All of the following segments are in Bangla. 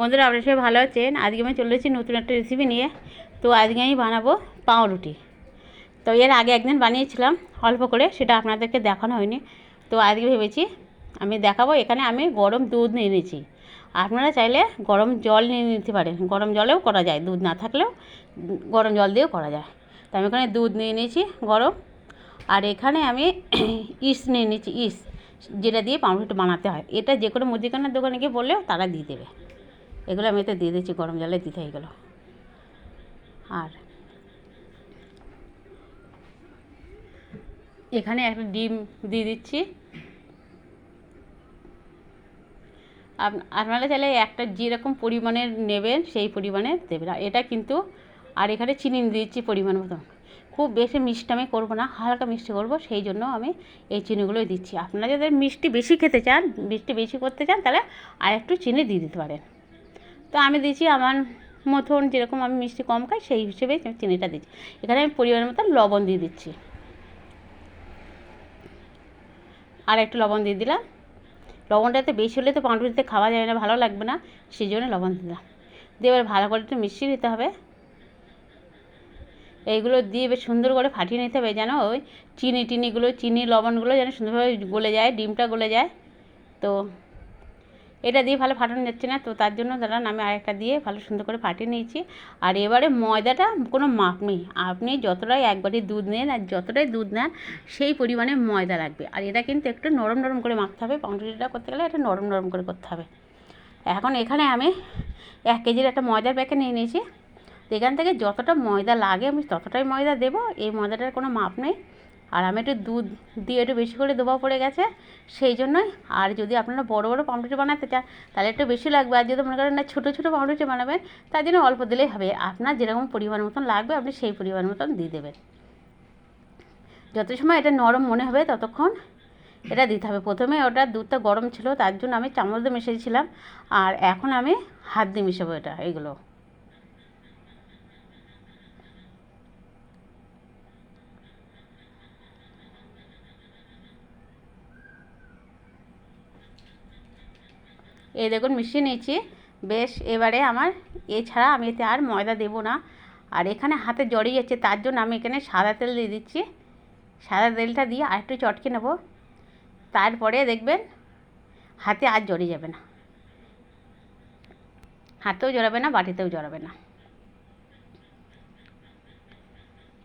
বন্ধুরা, আপনারা সবাই ভালো আছেন? আজকে আমি চলে এসেছি নতুন একটা রেসিপি নিয়ে। তো আজকে আমি বানাবো পাউরুটি। তো এর আগে একদিন বানিয়েছিলাম, অল্প করে, সেটা আপনাদেরকে দেখানো হয়নি। তো আজকে ভেবেছি আমি দেখাবো, এখানে আমি গরম দুধ নিয়ে নিয়েছি। আপনারা চাইলে গরম জল নিয়ে নিতে পারেন। গরম জলেও করা যায়, দুধ না থাকলেও গরম জল দিয়েও করা যায়। তো আমি এখানে দুধ নিয়ে নিয়েছি গরম। আর এখানে আমি ইস নিয়ে নিয়েছি ইস যেটা দিয়ে পাউরুটি বানাতে হয়। এটা যে কোনো মুদিখানার দোকানে গিয়ে বললেও তারা দিয়ে দেবে। এগুলো আমি এতে দিয়ে দিচ্ছি গরম জলে দিতে এগুলো আর এখানে একটা ডিম দিয়ে দিচ্ছি। আপ- আপনারা চাইলে একটা যেরকম পরিমাণের নেবেন, সেই পরিমাণে দেবেন। এটা কিন্তু, আর এখানে চিনি দিচ্ছি পরিমাণ মতন খুব বেশি মিষ্টি আমি করব না, হালকা মিষ্টি করব, সেই জন্য আমি এই চিনিগুলোই দিচ্ছি। আপনারা যদি মিষ্টি বেশি খেতে চান, মিষ্টি বেশি করতে চান, তাহলে আর একটু চিনি দিয়ে দিতে পারেন। তো আমি দিচ্ছি আমার মতন যেরকম আমি মিষ্টি কম খাই, সেই হিসেবে চিনিটা দিচ্ছি এখানে আমি পরিমাণ মতো লবণ দিয়ে দিচ্ছি। আর একটু লবণ দিয়ে দিলাম। লবণটাতে বেশি হলে তো পাউরুটিতে খাওয়া যায় না, ভালো লাগবে না, সেই জন্য লবণ দিলাম। দিয়ে এবার ভালো করে একটু মিশিয়ে নিতে হবে। এইগুলো দিয়ে বেশ সুন্দর করে ফাটিয়ে নিতে হবে যেন ওই চিনি টিনিগুলো চিনি লবণগুলো যেন সুন্দরভাবে গলে যায়, ডিমটা গলে যায়। তো এটা দিয়ে ভালো ফাটানো যাচ্ছে না, তো তার জন্য দাঁড়ান, আমি আরেকটা দিয়ে ভালো সুন্দর করে ফাটিয়ে নিয়েছি। আর এবারে ময়দাটা কোনো মাপ নেই, আপনি যতটাই একবারে দুধ নেন আর যতটাই দুধ নেন, সেই পরিমাণে ময়দা লাগবে আর এটা কিন্তু একটু নরম নরম করে মাখতে হবে পাউরুটিটা করতে গেলে এটা নরম নরম করে করতে হবে। এখন এখানে আমি এক কেজির একটা ময়দার প্যাকেট নিয়ে নিয়েছি। এখান থেকে যতটা ময়দা লাগে, আমি ততটাই ময়দা দেবো, এই ময়দাটার কোনো মাপ নেই। আর আমি একটু দুধ দিয়ে একটু বেশি করে দেওয়া পড়ে গেছে, সেই জন্যই। আর যদি আপনারা বড় বড় পাউরুটি বানাতে চান, তাহলে একটু বেশি লাগবে। আর যদি মনে করেন না ছোটো ছোটো পাউরুটি বানাবেন, তার জন্য অল্প দিলেই হবে। আপনার যেরকম পরিমাণ মতন লাগবে, আপনি সেই পরিমাণ মতন দিয়ে দেবেন। যত সময় এটা নরম মনে হবে, ততক্ষণ এটা দিতে হবে। প্রথমে ওটা দুধটা গরম ছিল, তার জন্য আমি চামচ দিয়ে মিশিয়েছিলাম। আর এখন আমি হাত দিয়ে মিশাবো এটা, এগুলো। এই দেখুন মিশিয়ে নিয়েছি। বেশ, এবারে আমার এছাড়া আমি এতে আর ময়দা দেবো না। আর এখানে হাতে জড়িয়ে যাচ্ছে তার জন্য আমি এখানে সাদা তেল দিয়ে দিচ্ছি। সাদা তেলটা দিয়ে আর একটু চটকে নেব। তারপরে দেখবেন, হাতে আর জড়িয়ে যাবে না। হাতেও জড়াবে না, বাটিতেও জড়াবে না।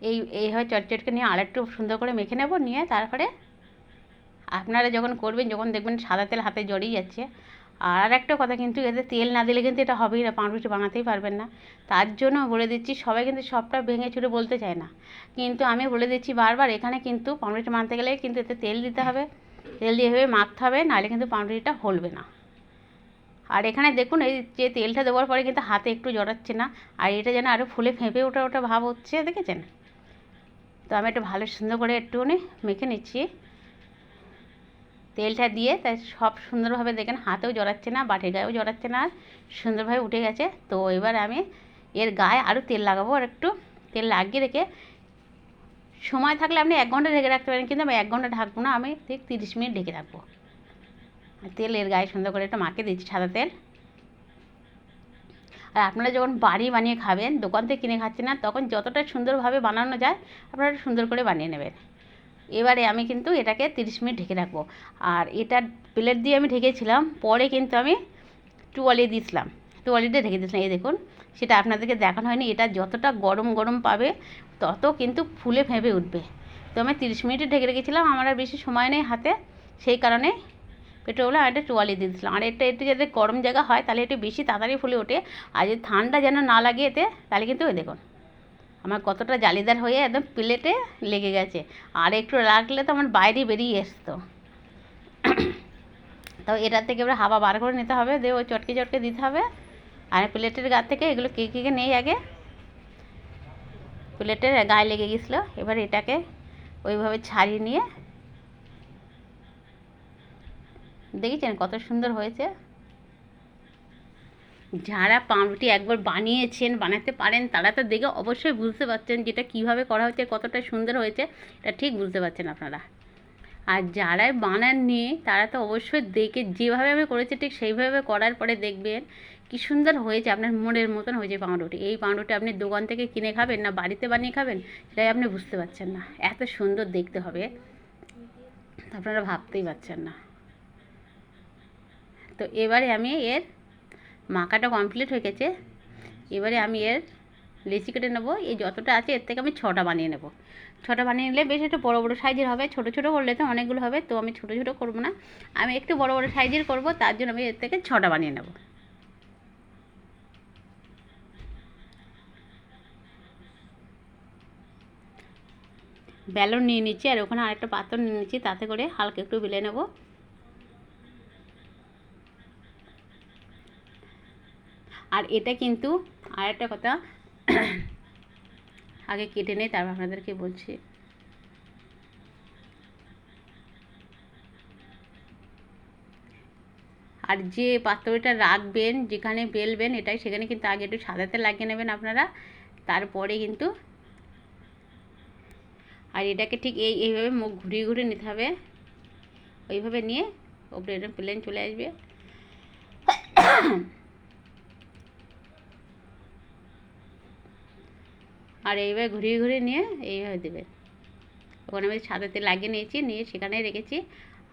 এই, এইভাবে চটচটকে নিয়ে আর একটু সুন্দর করে মেখে নেব, নিয়ে তারপরে আপনারা যখন করবেন, যখন দেখবেন সাদা তেল হাতে জড়িয়ে যাচ্ছে আর একটা কথা কিন্তু এতে তেল না দিলে কিন্তু এটা হবেই না পাউরুটি বানাতেই পারবেন না। তার জন্য বলে দিচ্ছি, সবাই কিন্তু সবটা ভেঙে চুরে বলতে চায় না। কিন্তু আমি বলে দিচ্ছি বারবার, এখানে কিন্তু পাউরুটি বানাতে গেলে কিন্তু এতে তেল দিতে হবে। তেল দিয়ে এভাবে মাখতে হবে, নাহলে কিন্তু পাউরুটিটা হলবে না। আর এখানে দেখুন, এই যে তেলটা দেওয়ার পরে কিন্তু হাতে একটু জড়াচ্ছে না, আর এটা যেন আরও ফুলে ফেঁপে ওঠা ওটা ভাব হচ্ছে, দেখেছেন? তো আমি একটু ভালো সুন্দর করে একটুখানি মেখে নিচ্ছি। তেলটা দিয়ে তাই সব সুন্দরভাবে দেখেন হাতেও জড়াচ্ছে না, বাটির গায়েও জড়াচ্ছে না, সুন্দরভাবে উঠে গেছে। তো এবার আমি এর গায়ে আরও তেল লাগাবো আর একটু তেল লাগিয়ে রেখে সময় থাকলে আপনি এক ঘণ্টা ঢেকে রাখতে পারেন, কিন্তু আমি এক ঘণ্টা ঢাকবো না, আমি ঠিক তিরিশ মিনিট ঢেকে রাখব। তেল এর গায়ে সুন্দর করে একটু মাকে দিচ্ছি সাদা তেল। আর আপনারা যখন বাড়ি বানিয়ে খাবেন, দোকান থেকে কিনে খাচ্ছেন না, তখন যতটা সুন্দরভাবে বানানো যায়, আপনারা সুন্দর করে বানিয়ে নেবেন। এবারে আমি কিন্তু এটাকে তিরিশ মিনিট ঢেকে রাখব। আর এটা প্লেট দিয়ে আমি ঢেকেছিলাম, পরে কিন্তু আমি টুয়ালি দিয়েছিলাম। টুয়ালিতে ঢেকে দিয়েছিলাম। এই দেখুন, সেটা আপনাদেরকে দেখানো হয়নি। এটা যতটা গরম গরম পাবে, তত কিন্তু ফুলে ফেঁপে উঠবে। তো আমি তিরিশ মিনিটে ঢেকে রেখেছিলাম, আমার আর বেশি সময় নেই হাতে। সেই কারণে পেট্রোলে আর একটা টোয়ালি দিয়ে দিয়েছিলাম। আর এটা একটু যাতে গরম জায়গা হয়, তাহলে একটু বেশি তাড়াতাড়ি ফুলে ওঠে। আর যদি ঠান্ডা যেন না লাগে এতে, তাহলে কিন্তু ওই দেখুন। আমার কতটা জালিদার হয়ে একদম প্লেটে লেগে গেছে। আর একটু রাখলে তো আমার বাইরে বেরিয়ে আসতো। তো এটা থেকে এবার হাওয়া বার করে নিতে হবে, দিয়ে ওই চটকে চটকে দিতে হবে। আর প্লেটের গা থেকে এগুলো কে কে নেই আগে? প্লেটের গায়ে লেগে গেছিল, এবার এটাকে ওইভাবে ছাড়িয়ে নিয়ে, দেখেছেন কত সুন্দর হয়েছে? যারা পাউরুটি একবার বানিয়েছেন, বানাতে পারেন, তারা তো দেখে অবশ্যই বুঝতে পারছেন যেটা কীভাবে করা হয়েছে কতটা সুন্দর হয়েছে, এটা ঠিক বুঝতে পারছেন আপনারা। আর যারাই বানাননি, তারা তো অবশ্যই দেখে যেভাবে আমি করেছি, ঠিক সেইভাবে করার পরে দেখবেন কী সুন্দর হয়েছে, আপনার মনের মতন হয়েছে পাউরুটি এই পাউরুটি আপনি দোকান থেকে কিনে খাবেন না বাড়িতে বানিয়ে খাবেন, সেটাই আপনি বুঝতে পারছেন না। এত সুন্দর দেখতে হবে। আপনারা ভাবতেই পারছেন না। তো এবারে আমি এর মাখাটা কমপ্লিট হয়ে গেছে। এবারে আমি এর লেচি কেটে নেব। এই যতটা আছে এর থেকে আমি ছটা বানিয়ে নেব। ছটা বানিয়ে নিলে বেশ একটু বড়ো বড়ো সাইজের হবে। ছোটো ছোটো করলে তো অনেকগুলো হবে, তো আমি ছোটো ছোটো করব না। আমি একটু বড়ো বড়ো সাইজের করব, তার জন্য আমি এর থেকে ছটা বানিয়ে নেব। বেলন নিয়ে নিচ্ছি, আর ওখানে আরেকটা পাত্র নিয়ে নিচ্ছি, তাতে করে হালকা একটু বেলে নেব। আর এটা কিন্তু আর একটা কথা, আগে কেটে নেই, তারপর আপনাদেরকে বলছি। আর যে পাত্রটা রাখবেন, যেখানে বেলবেন, এটাই সেখানে কিন্তু আগে একটু সাদাতে লাগিয়ে নেবেন আপনারা, তারপরে কিন্তু আর এটাকে ঠিক এই, এইভাবে মুখ ঘুরিয়ে ঘুরিয়ে নিতে হবে। ওইভাবে নিয়ে ওপরে প্লেন চলে আসবে। আর এইভাবে ঘুরিয়ে ঘুরিয়ে নিয়ে এইভাবে দেবে। ওখানে আমি সাদাতে লাগিয়ে নিয়েছি, নিয়ে সেখানে রেখেছি।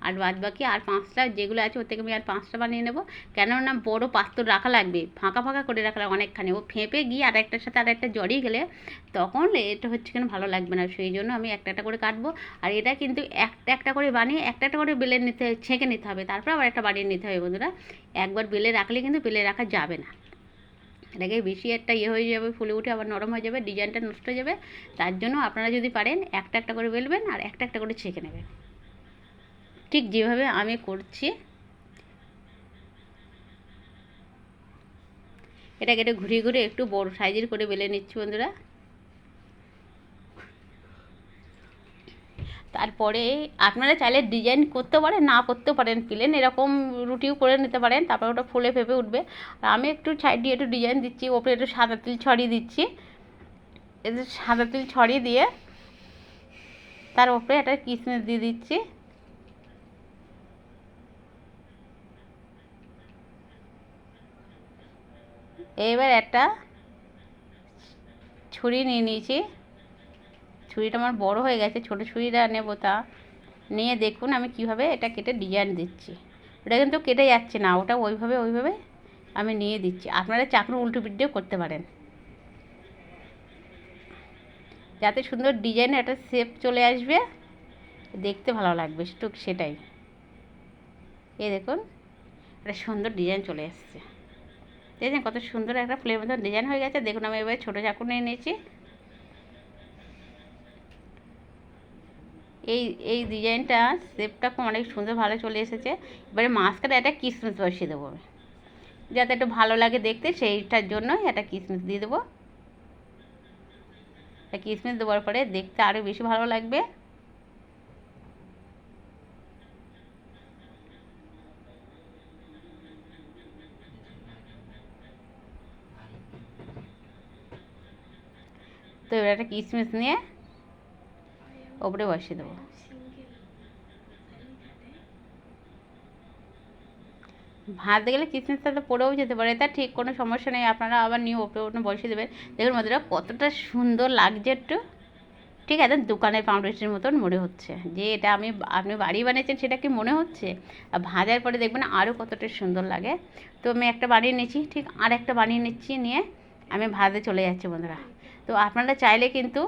আর বাদ বাকি আর পাঁচটা যেগুলো আছে ওর থেকে আমি আর পাঁচটা বানিয়ে নেব। কেননা বড় পাত্র রাখা লাগবে, ফাঁকা ফাঁকা করে রাখা লাগবে অনেকখানি। ও ফেঁপে গিয়ে আর একটার সাথে আর একটা জড়িয়ে গেলে তখন এটা হচ্ছে কেন ভালো লাগবে না। সেই জন্য আমি একটা একটা করে কাটবো। আর এটা কিন্তু একটা একটা করে বানিয়ে একটা একটা করে বেলে নিতে, ছেঁকে নিতে হবে। তারপর আবার একটা বানিয়ে নিতে হবে বন্ধুরা। একবার বেলে রাখলে কিন্তু বেলে রাখা যাবে না। এটাকে বেশি একটা ইয়ে হয়ে যাবে, ফুলে উঠে আবার নরম হয়ে যাবে, ডিজাইনটা নষ্ট হয়ে যাবে। তার জন্য আপনারা যদি পারেন, একটা একটা করে বেলবেন আর একটা একটা করে ছেঁকে নেবেন। ঠিক যেভাবে আমি করছি, এটাকে এটা ঘুরিয়ে ঘুরে একটু বড় সাইজের করে বেলে নিচ্ছি বন্ধুরা। তারপরে আপনারা চাইলে ডিজাইন করতে পারেন, না করতে পারেন প্লেন এরকম রুটিও করে নিতে পারেন, তারপর ওটা ফুলে ফেপে উঠবে। আর আমি একটু সাইড দিয়ে একটু ডিজাইন দিচ্ছি, ওপরে একটু সাদা তিল ছড়িয়ে দিচ্ছি। এতে সাদা তিল ছড়িয়ে দিয়ে তার ওপরে একটা কিসমিস দিয়ে দিচ্ছি। এবার একটা ছুরি নিয়ে নিয়েছি। ছুরিটা আমার বড় হয়ে গেছে, ছোটো ছুরিটা নেব তা। নিয়ে দেখুন আমি কীভাবে এটা কেটে ডিজাইন দিচ্ছি। ওটা কিন্তু কেটে যাচ্ছে না, ওটা ওইভাবে ওইভাবে আমি নিয়ে দিচ্ছি। আপনারা চাকরি উল্টো পিঠেও করতে পারেন। যাতে সুন্দর ডিজাইনে একটা শেপ চলে আসবে, দেখতে ভালো লাগবে একটু সেটাই। এই দেখুন, একটা সুন্দর ডিজাইন চলে এসছে। দেখছেন কত সুন্দর একটা প্লের মতো ডিজাইন হয়ে গেছে। দেখুন আমি এবার ছোটো চাকু নিয়ে নিয়েছি। এই এই ডিজাইনটা শেপটা অনেক সুন্দর ভালো চলে এসেছে। এবারে মাঝখানে একটা কিসমিস বসিয়ে দেবো। যাতে একটু ভালো লাগে দেখতে, সেইটার জন্য একটা কিসমিস দিয়ে দেবো। কিসমিস দেওয়ার পরে দেখতে আরও বেশি ভালো লাগবে। তো এবার একটা কিসমিস নিয়ে ওপরে বসিয়ে দেবো। ভাজতে গেলে কিশমিশটা তো পড়েও যেতে পারে, তা ঠিক কোনো সমস্যা নেই, আপনারা আবার নিয়ে ওপরে ওপরে বসিয়ে দেবেন। দেখুন মধ্যে কতটা সুন্দর লাগছে একটু। ঠিক আছে, দোকানের পাউরুটির মতন মনে হচ্ছে। যে এটা আমি, আপনি বাড়ি বানিয়েছেন, সেটা কি মনে হচ্ছে? আর ভাজার পরে দেখবেন আরও কতটা সুন্দর লাগে। তো আমি একটা বানিয়ে নিচ্ছি, ঠিক আর একটা বানিয়ে নিচ্ছি, নিয়ে আমি ভাজতে চলে যাচ্ছি বন্ধুরা। তো আপনারা চাইলে কিন্তু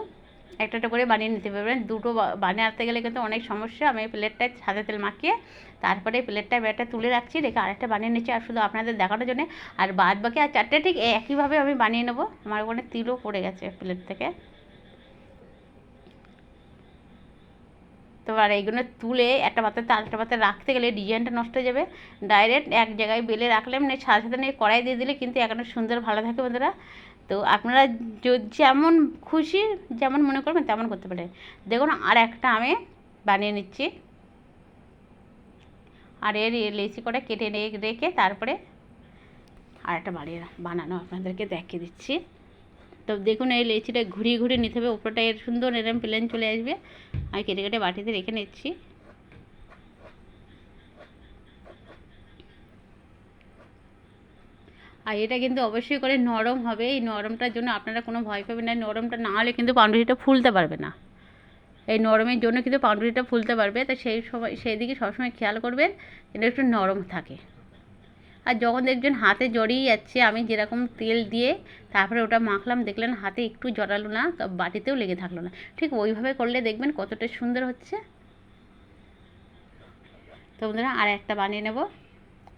একটা একটা করে বানিয়ে নিতে পারবেন। দুটো বানাতে গেলে কিন্তু অনেক সমস্যা। আমি প্লেটটায় সাদা তেল মাখিয়ে তারপরে প্লেটটা ব্যাটটা তুলে রাখছি, রেখে আরেকটা বানিয়ে নিচ্ছি। আর শুধু আপনাদের দেখানোর জন্য, আর বাদ বাকি আর চারটে ঠিক একইভাবে আমি বানিয়ে নেব। আমার ওখানে তিলও পড়ে গেছে প্লেট থেকে। তো আর এইগুলো তুলে একটা পাত্রে আরেকটা পাত্রে রাখতে গেলে ডিজাইনটা নষ্ট হয়ে যাবে। ডাইরেক্ট এক জায়গায় বেলে রাখলে মানে সাথে সাথে নিয়ে কড়াই দিয়ে দিলে কিন্তু এখনও সুন্দর ভালো থাকে বন্ধুরা। তো আপনারা যেমন খুশি, যেমন মনে করবেন তেমন করতে পারেন। দেখুন, আর একটা আমি বানিয়ে নিচ্ছি। আর এর লেচি করে কেটে রেখে তারপরে আর একটা বানিয়ে বানানো আপনাদেরকে দেখিয়ে দিচ্ছি। তো দেখুন, এই লেচিটা ঘুরিয়ে ঘুরিয়ে নিতে হবে। উপরটা এর সুন্দর এরম প্লেন চলে আসবে। আমি কেটে কেটে বাটিতে রেখে নিচ্ছি। আর এটা কিন্তু অবশ্যই করে নরম হবে। এই নরমটার জন্য আপনারা কোনো ভয় পাবেন না। নরমটা না হলে কিন্তু পাউরুটিটা ফুলতে পারবে না। এই নরমের জন্য কিন্তু পাউরুটিটা ফুলতে পারবে। তো সেই সময়, সেই দিকে সবসময় খেয়াল করবেন এটা একটু নরম থাকে। আর যখন দেখবেন হাতে জড়িয়ে যাচ্ছে, আমি যেরকম তেল দিয়ে তারপরে ওটা মাখলাম, দেখলেন হাতে একটু জড়ালো না বাটিতেও লেগে থাকল না। ঠিক ওইভাবে করলে দেখবেন কতটা সুন্দর হচ্ছে। তো বন্ধুরা, আর একটা বানিয়ে নেব।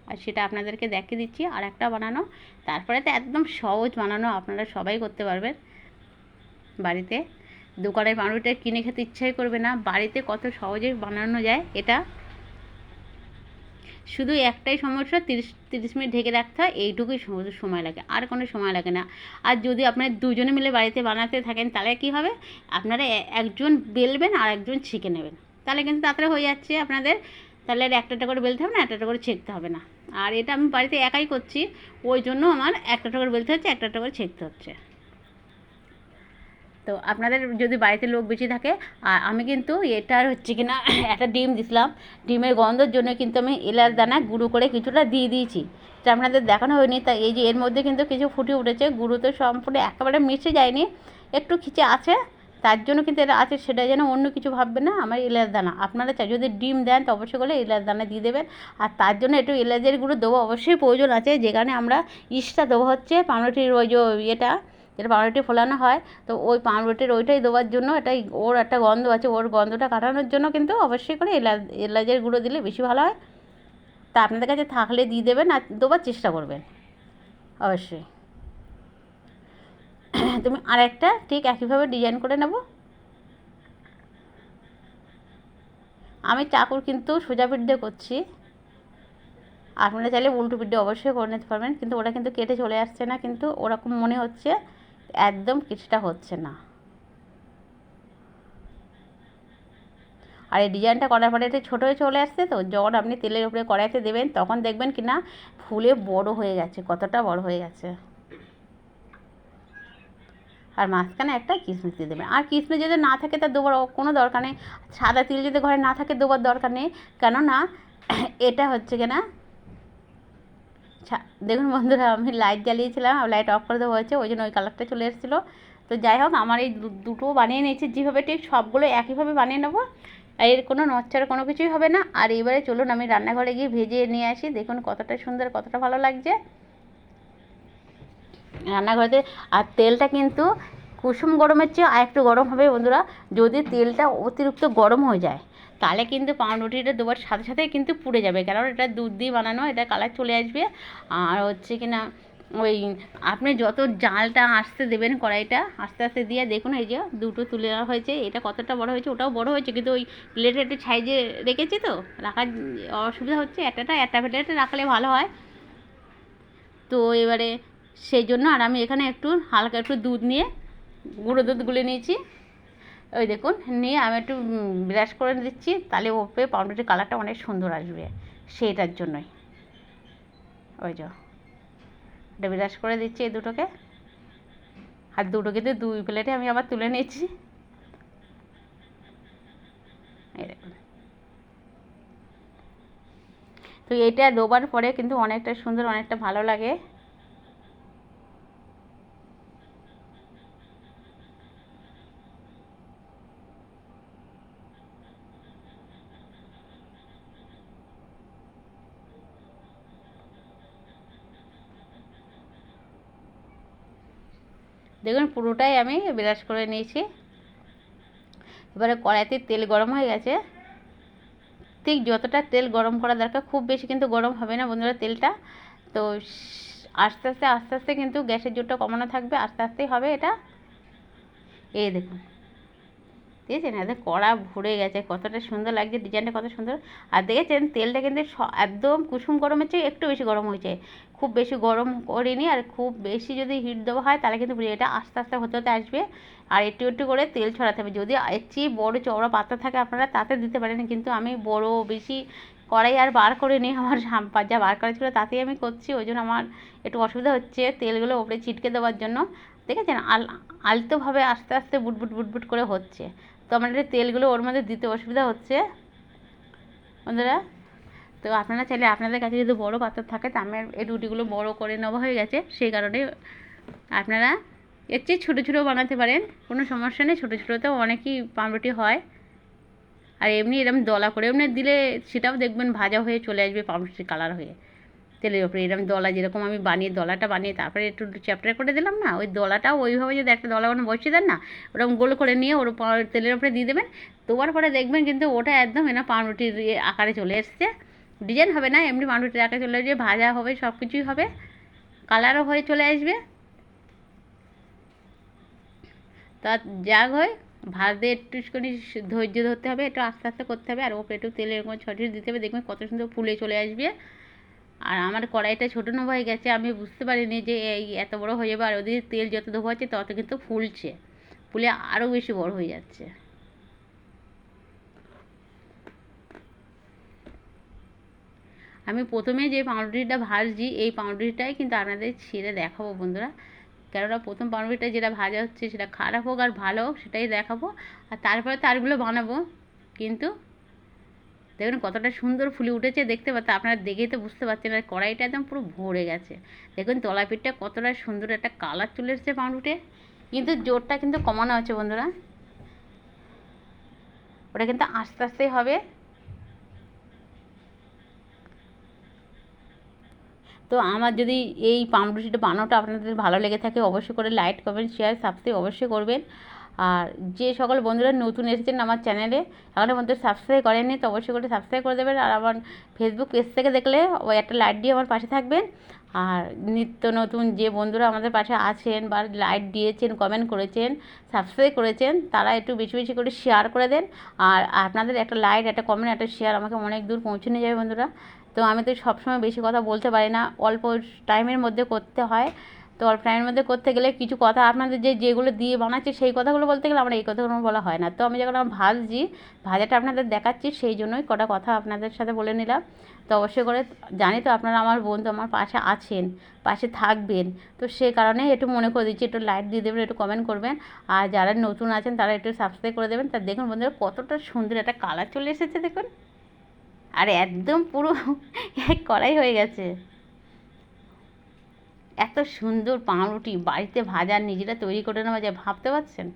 আর সেটা আপনাদেরকে দেখিয়ে দিচ্ছি, আর একটা বানানো। তারপরে তো একদম সহজ বানানো, আপনারা সবাই করতে পারবেন। বাড়িতে দোকানের পাউরুটিটা কিনে খেতে ইচ্ছাই করবে না। বাড়িতে কত সহজে বানানো যায় এটা। শুধু একটাই সমস্যা, তিরিশ তিরিশ মিনিট ঢেকে রাখতে হয়, এইটুকুই সময় লাগে, আর কোনো সময় লাগে না। আর যদি আপনারা দুজনে মিলে বাড়িতে বানাতে থাকেন, তাহলে কী হবে? আপনারা একজন বেলবেন আর একজন ছেঁকে নেবেন। তাহলে কিন্তু তাড়াতাড়ি হয়ে যাচ্ছে আপনাদের তাহলে আর একটা করে বেলতে হবে না একটা করে ছেঁকতে হবে না। আর এটা আমি বাড়িতে একাই করছি, ওই জন্য আমার একটা করে বেলতে হচ্ছে একটা করে ছেঁকতে হচ্ছে। তো আপনাদের যদি বাড়িতে লোক বেশি থাকে, আর আমি কিন্তু এটার হচ্ছে কি না, একটা ডিম দিছিলাম। ডিমের গন্ধের জন্য কিন্তু আমি এলাচ দানা গুঁড়ো করে কিছুটা দিয়ে দিয়েছি। এটা আপনাদের দেখানো হয়নি, তাই এই যে এর মধ্যে কিন্তু কিছু ফুটে উঠেছে, গুঁড়ো তো সম্পূর্ণ একেবারে মিশে যায়নি। একটু খিচে আছে তার জন্য কিন্তু এটা আছে, সেটা যেন অন্য কিছু ভাববে না, আমার এলাচ দানা। আপনারা চাই যদি ডিম দেন, তো অবশ্যই করে এলাচ দানা দিয়ে দেবেন। আর তার জন্য একটু এলাচের গুঁড়ো দেবো অবশ্যই প্রয়োজন আছে, যেখানে আমরা ইস্টটা দেবো হচ্ছে পাউরুটির ওই যে ইয়েটা, যেটা পাউরুটি ফোলানো হয়, তো ওই পাউরুটির ওইটাই দেওয়ার জন্য এটাই ওর একটা গন্ধ আছে, ওর গন্ধটা কাটানোর জন্য কিন্তু অবশ্যই করে এলাচ, এলাচের গুঁড়ো দিলে বেশি ভালো হয়। তা আপনাদের কাছে থাকলে দিয়ে দেবেন আর দেওয়ার চেষ্টা করবেন, অবশ্যই। তুমি আর একটা ঠিক একইভাবে ডিজাইন করে নেব। আমি চাকুর কিন্তু সোজা পিঠ করছি। আপনারা চাইলে উল্টো পিঠ অবশ্যই করে নিতে পারবেন, কিন্তু ওটা কিন্তু কেটে চলে আসছে না, কিন্তু ওরকম মনে হচ্ছে একদম কিছুটা হচ্ছে না। আর এই ডিজাইনটা করার পরে এটা ছোটো হয়ে চলে আসছে তো, যখন আপনি তেলের উপরে কড়াইতে দেবেন, তখন দেখবেন কি না ফুলে বড় হয়ে গেছে, কতটা বড় হয়ে গেছে। আর মাঝখানে একটা কিশমিশ দিয়ে দেবেন। আর কিশমিশ যদি না থাকে তা দেবার কোনো দরকার নেই। সাদা তিল যদি ঘরে না থাকে, দেবার দরকার নেই। কেননা, এটা হচ্ছে কিনা দেখুন বন্ধুরা, আমি লাইট জ্বালিয়েছিলাম লাইট অফ করে দেওয়া হয়েছে, ওই জন্য ওই কালারটা চলে এসেছিল। তো যাই হোক, আমার এই দুটো বানিয়ে নিয়েছি, যেভাবে ঠিক সবগুলো একইভাবে বানিয়ে নেব। এর কোনো নচ্ছার কোনো কিছুই হবে না। আর এবারে চলুন, আমি রান্নাঘরে গিয়ে ভেজে নিয়ে আসি। দেখুন কতটা সুন্দর, কতটা ভালো লাগছে। রান্নাঘরেতে, আর তেলটা কিন্তু কুসুম গরমের চেয়ে আর একটু গরম হবে বন্ধুরা, যদি তেলটা অতিরিক্ত গরম হয়ে যায়, তাহলে কিন্তু পাউরুটিটা দেওয়ার সাথে সাথে কিন্তু পুড়ে যাবে, কারণ এটা দুধ দিয়ে বানানো, এটা কালার চলে আসবে, আর হচ্ছে কি না ওই আপনি যত জালটা আসতে দেবেন কড়াইটা, আস্তে আস্তে দিয়ে দেখুন এই যে দুটো তুলে নেওয়া হয়েছে, এটা কতটা বড় হয়েছে ওটাও বড় হয়েছে, কিন্তু ওই প্লেটে একটু সাইজে রেখেছি তো, রাখার অসুবিধা হচ্ছে একটাটা একটা প্লেটে রাখলে ভালো হয়। তো এবারে সেই জন্য আর আমি এখানে একটু হালকা একটু দুধ নিয়ে, গুঁড়ো দুধ গুলে নিয়েছি। ওই দেখুন, নিয়ে আমি একটু ব্রাশ করে দিচ্ছি, তাহলে ওপরে পাউরুটির কালারটা অনেক সুন্দর আসবে, সেইটার জন্যই। ওই যে, এটা ব্রাশ করে দিচ্ছি এই দুটোকে। আর দুটো কিন্তু দুই প্লেটে আমি আবার তুলে নিয়েছি। তো এটা দেওয়ার পরে কিন্তু অনেকটা সুন্দর, অনেকটা ভালো লাগে। দেখুন পুরোটাই আমি ব্রাশ করে নিয়েছি। এবারে কড়াইতে তেল গরম হয়ে গেছে। ঠিক যতটা তেল গরম করা দরকার, খুব বেশি কিন্তু গরম হবে না বন্ধুরা তেলটা। তো আস্তে আস্তে আস্তে আস্তে কিন্তু গ্যাসের জোরটা কমানো থাকবে, আস্তে আস্তেই হবে এটা। এই দেখুন। দেখেছেন? একদম কড়া ভরে গেছে, কতটা সুন্দর লাগছে, ডিজাইনটা কত সুন্দর। আর দেখেছেন, তেলটা কিন্তু একদম কুসুম গরমের চেয়ে একটু বেশি গরম হয়েছে। খুব বেশি গরম করিনি, আর খুব বেশি যদি হিট দেওয়া হয়, তাহলে কিন্তু এটা আস্তে আস্তে হতে হতে আসবে। আর একটু একটু করে তেল ছড়াতে হবে। যদি এর চেয়ে বড়ো চওড়া পাতা থাকে, আপনারা তাতে দিতে পারেন। কিন্তু আমি বড়, বেশি কড়াই আর বার করে নিই আমার যা বার করা ছিল, তাতেই আমি করছি। ওই জন্য আমার একটু অসুবিধা হচ্ছে তেলগুলো ওপরে ছিটকে দেওয়ার জন্য। দেখেছেন? আল, আলতোভাবে আস্তে আস্তে বুটবুট বুটবুট করে হচ্ছে। তো আমার এটা তেলগুলো ওর মধ্যে দিতে অসুবিধা হচ্ছে। বন্ধুরা, তো আপনারা চাইলে আপনাদের কাছে যদি বড় পাত্র থাকে, তো আমি এই রুটিগুলো বড় করে নেওয়া হয়ে গেছে, সেই কারণে আপনারা এর চেয়ে ছোটো ছোটো বানাতে পারেন, কোনো সমস্যা নেই, ছোটো ছোটোতেও অনেকই পাউরুটি হয়। আর এমনি এরকম দলা করে এমনি দিলে সেটাও দেখবেন ভাজা হয়ে চলে আসবে পাউরুটির কালার হয়ে। তেলের ওপরে। এরকম দলা যেরকম আমি বানিয়ে, দলাটা বানিয়ে তারপরে একটু চ্যাপ্টার করে দিলাম না, ওই দলাটাও ওইভাবে যদি একটা দলা বানিয়ে বসিয়ে দেন না ওরকম গোল করে নিয়ে ওর তেলের ওপরে দিয়ে দেবেন। দেওয়ার পরে দেখবেন কিন্তু ওটা একদম এনা পাউরুটির আকারে চলে এসছে। ডিজাইন হবে না, এমনি পাউরুটির আকারে চলে আসবে ভাজা হবে সব কিছুই হবে, কালারও হয়ে চলে আসবে। তা যাক হয়, ভাজতে একটু করে ধৈর্য ধরতে হবে, একটু আস্তে আস্তে করতে হবে, আর ওপরে একটু তেলের এরকম ছটিয়ে দিতে হবে, দেখবেন কত সুন্দর ফুলে চলে আসবে। আর আমার কড়াইটা ছোটো নেব হয়ে গেছে, আমি বুঝতে পারিনি যে এই এত বড় হয়ে যাবে, আর ওদিকে তেল যত দেবো হচ্ছে তত কিন্তু ফুলছে, ফুলে আরও বেশি বড় হয়ে যাচ্ছে। আমি প্রথমে যে পাউরুটিটা ভাজছি, এই পাউরুটিটাই কিন্তু আপনাদের ছিঁড়ে দেখাবো বন্ধুরা। কেননা প্রথম পাউরুটিটা যেটা ভাজা হচ্ছে সেটা খারাপ হোক আর ভালো হোক, সেটাই দেখাবো। আর তারপরে তারগুলো বানাবো, কিন্তু দেখুন কতটা সুন্দর ফুলে উঠেছে, দেখতে পাচ্ছেন, আপনারা দেখেই তো বুঝতে পারছেন আর কড়াইটা একদম পুরো ভরে গেছে। দেখুন তলা পিঠটা কতটা সুন্দর একটা কালার চলে এসেছে পাউরুটে কিন্তু জোরটা কিন্তু কমানো আছে বন্ধুরা। ওটা কিন্তু আস্তে আস্তেই হবে। তো আমার যদি এই পাউরুটিটা বানানোটা আপনাদের ভালো লেগে থাকে, অবশ্যই করে লাইক কমেন্ট শেয়ার সাবস্ক্রাইব অবশ্যই করবেন। আর যে সকল বন্ধুরা নতুন এসেছেন আমার চ্যানেলে এখনও পর্যন্ত সাবস্ক্রাইব করেননি, তো অবশ্যই করে সাবস্ক্রাইব করে দেবেন। আর আমার ফেসবুক পেজ থেকে দেখলে ওই একটা লাইট দিয়ে আমার পাশে থাকবেন। আর নিত্য নতুন যে বন্ধুরা আমাদের পাশে আছেন বা লাইক দিয়েছেন কমেন্ট করেছেন সাবস্ক্রাইব করেছেন, তারা একটু বেশি বেশি করে শেয়ার করে দেন। আর আপনাদের একটা লাইক একটা কমেন্ট একটা শেয়ার আমাকে অনেক দূর পৌঁছে নিয়ে যাবে বন্ধুরা। তো আমি তো সবসময় বেশি কথা বলতে পারি না, অল্প টাইমের মধ্যে করতে হয়। তো অল্প টাইমের মধ্যে করতে গেলে কিছু কথা আপনাদের যে, যেগুলো দিয়ে বানাচ্ছি সেই কথাগুলো বলতে গেলে আমার এই কথাগুলো বলা হয় না। তো আমি যখন আমার ভাজছি ভাজাটা আপনাদের দেখাচ্ছি, সেই জন্যই কটা কথা আপনাদের সাথে বলে নিলাম। তো অবশ্যই করে জানি তো আপনারা আমার বন্ধু আমার পাশে আছেন, পাশে থাকবেন। তো সে কারণে একটু মনে করে দিচ্ছি, একটু লাইক দিয়ে দেবেন, একটু কমেন্ট করবেন। আর যারা নতুন আছেন, তারা একটু সাবস্ক্রাইব করে দেবেন। তা দেখুন বন্ধুরা, কতটা সুন্দর একটা কালার চলে এসেছে দেখুন। আর একদম পুরো এক কড়াই হয়ে গেছে। এত সুন্দর পাউরুটি বাড়িতে ভাজা নিজেরা তৈরি করে নেওয়া যায়, ভাবতে পারছেন?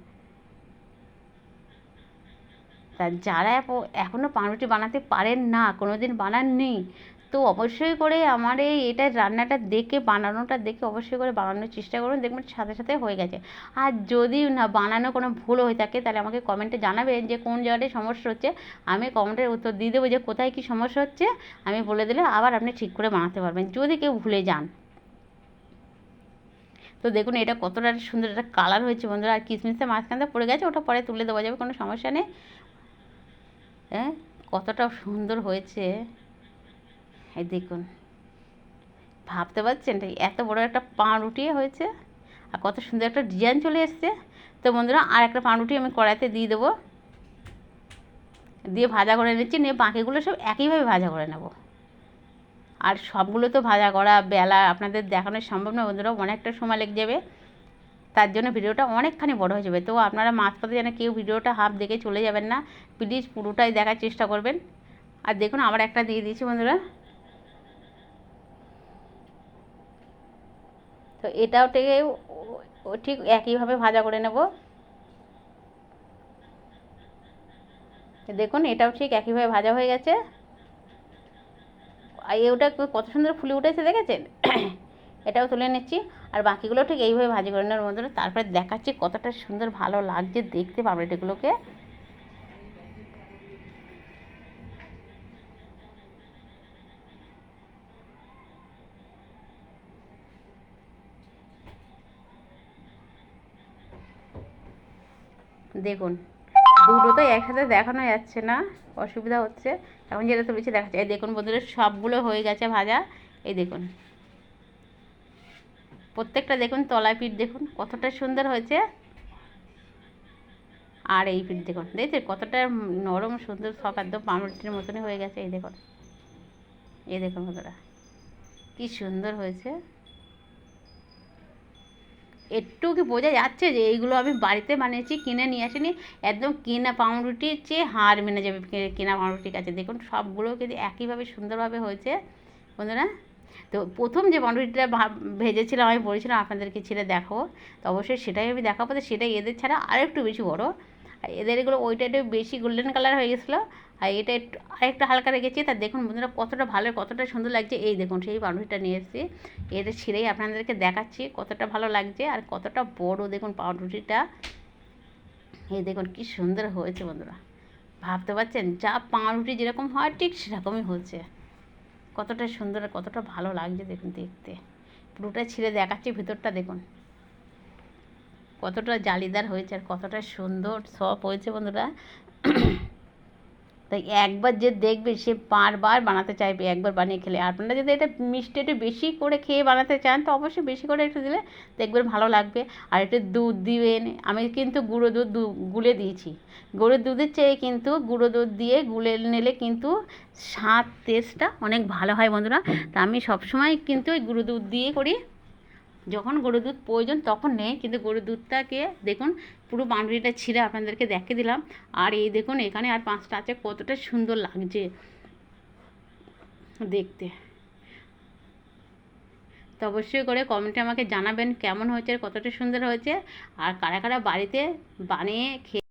তা যারা এখনও পাউরুটি বানাতে পারেন না কোনো দিন বানাননি, তো অবশ্যই করে আমার এই এটা রান্নাটা দেখে, বানানোটা দেখে অবশ্যই করে বানানোর চেষ্টা করুন, দেখবেন সাথে সাথে হয়ে গেছে। আর যদি না বানানো কোনো ভুল হয়ে থাকে, তাহলে আমাকে কমেন্টে জানাবেন যে কোন জায়গাটায় সমস্যা হচ্ছে। আমি কমেন্টের উত্তর দিয়ে দেবো যে কোথায় কী সমস্যা হচ্ছে, আমি বলে দিলে আবার আপনি ঠিক করে বানাতে পারবেন। যদি কেউ ভুলে যান। তো দেখুন, এটা কতটা সুন্দর একটা কালার হয়েছে বন্ধুরা। আর কিশমিশটা মাঝখানটা পড়ে গেছে, ওটা পরে তুলে দেওয়া যাবে, কোনো সমস্যা নেই। হ্যাঁ কতটা সুন্দর হয়েছে। এই দেখুন, ভাবতে পারছেন? এত বড় একটা পাউরুটি হয়েছে, আর কত সুন্দর একটা ডিজাইন চলে এসছে। তো বন্ধুরা, আর একটা পাউরুটি আমি কড়াইতে দিয়ে দেবো। দিয়ে ভাজা করে নিচ্ছি, নিয়ে বাকিগুলো সব একইভাবে ভাজা করে নেব। আর সবগুলো তো ভাজা করা বেলা আপনাদের দেখানো সম্ভব না বন্ধুরা অনেকটা সময় লেগে যাবে। তার জন্য ভিডিওটা অনেকখানি বড় হয়ে যাবে। তো আপনারা মাঝপথে যেন কেউ ভিডিওটা হাফ দেখে চলে যাবেন না প্লিজ পুরোটাই দেখার চেষ্টা করবেন। আর দেখুন আবার একটা দিয়ে দিয়েছি, বন্ধুরা। তো এটাও থেকে ঠিক একইভাবে ভাজা করে নেব। দেখুন, এটাও ঠিক একইভাবে ভাজা হয়ে গেছে। ওটা কত সুন্দর ফুলে উঠেছে দেখেছেন? এটাও তুলে নিচ্ছি। আর বাকিগুলো ঠিক এইভাবে ভাজি করে নেওয়ার মধ্যে তারপরে দেখাচ্ছি কতটা সুন্দর ভালো লাগছে দেখতে পাবো এগুলোকে। দেখুন দুটো তো একসাথে দেখানো যাচ্ছে না, অসুবিধা হচ্ছে। এখন যেটা তুলেছি দেখাচ্ছে এই দেখুন বন্ধুরা, সবগুলো হয়ে গেছে ভাজা। এই দেখুন। প্রত্যেকটা দেখুন তলা পিঠ দেখুন, কতটা সুন্দর হয়েছে। আর এই পিঠ দেখুন, দেখছেন? কতটা নরম, সুন্দর সব একদম পাউরুটির মতনই হয়ে গেছে। এই দেখুন। এই দেখুন বন্ধুরা, কি সুন্দর হয়েছে। একটু কি বোঝা যাচ্ছে যে এইগুলো আমি বাড়িতে বানিয়েছি, কিনে নিয়ে আসিনি। একদম কেনা পাউরুটির চেয়ে হার মেনে যাবে কেনা পাউরুটির কাছে। দেখুন, সবগুলো কিন্তু একইভাবে সুন্দরভাবে হয়েছে, বন্ধুরা। তো প্রথম যে পাউরুটিটা ভেজেছিলাম, আমি বলেছিলাম আপনাদেরকে ছেড়ে দেখো তো অবশ্যই সেটাই আমি দেখাবো, তো সেটাই এদের ছাড়া আরেকটু বেশি বড়। এদের এগুলো ওইটা একটু বেশি গোল্ডেন কালার হয়ে গেছিল। আর এটা একটু আরেকটু হালকা রেখেছি, তা দেখুন বন্ধুরা কতটা ভালো, কতটা সুন্দর লাগছে। এই দেখুন, সেই পাউরুটিটা নিয়ে এসেছি। এটা ছিঁড়েই আপনাদেরকে দেখাচ্ছি কতটা ভালো লাগছে আর কতটা বড় দেখুন পাউরুটিটা এই দেখুন কি সুন্দর হয়েছে বন্ধুরা। ভাবতে পারছেন, যা পাউরুটি যেরকম হয় ঠিক সেরকমই হয়েছে কতটা সুন্দর কতটা ভালো লাগছে দেখুন দেখতে। পুরোটা ছিঁড়ে দেখাচ্ছি ভিতরটা দেখুন। কতটা জালিদার হয়েছে আর কতটা সুন্দর সব হয়েছে বন্ধুরা। তাই একবার যে দেখবে সে বারবার বানাতে চাইবে, একবার বানিয়ে খেলে। আপনারা যদি এটা মিষ্টি একটু বেশি করে খেয়ে বানাতে চান, তো অবশ্যই বেশি করে একটু দিলে দেখবেন ভালো লাগবে। আর একটু দুধ দিবেন। আমি কিন্তু গুঁড়ো দুধ গুলে দিয়েছি। গুঁড়ো দুধের চেয়ে কিন্তু গুঁড়ো দুধ দিয়ে গুলে নিলে কিন্তু স্বাদ টেস্টটা অনেক ভালো হয় বন্ধুরা। তা আমি সবসময় কিন্তু ওই গুঁড়ো দুধ দিয়ে করি। যখন গরুর দুধ প্রয়োজন তখন নেই, কিন্তু গরুর দুধটাকে দেখুন, পুরো বাউন্ডারিটা ছিঁড়ে আপনাদেরকে দেখে দিলাম। আর এই দেখুন, এখানে আর পাঁচটা আছে, কতটা সুন্দর লাগছে। দেখতে। তো অবশ্যই করে কমেন্টে আমাকে জানাবেন কেমন হয়েছে, কতটা সুন্দর হয়েছে, আর কারা কারা বাড়িতে বানিয়ে খেয়ে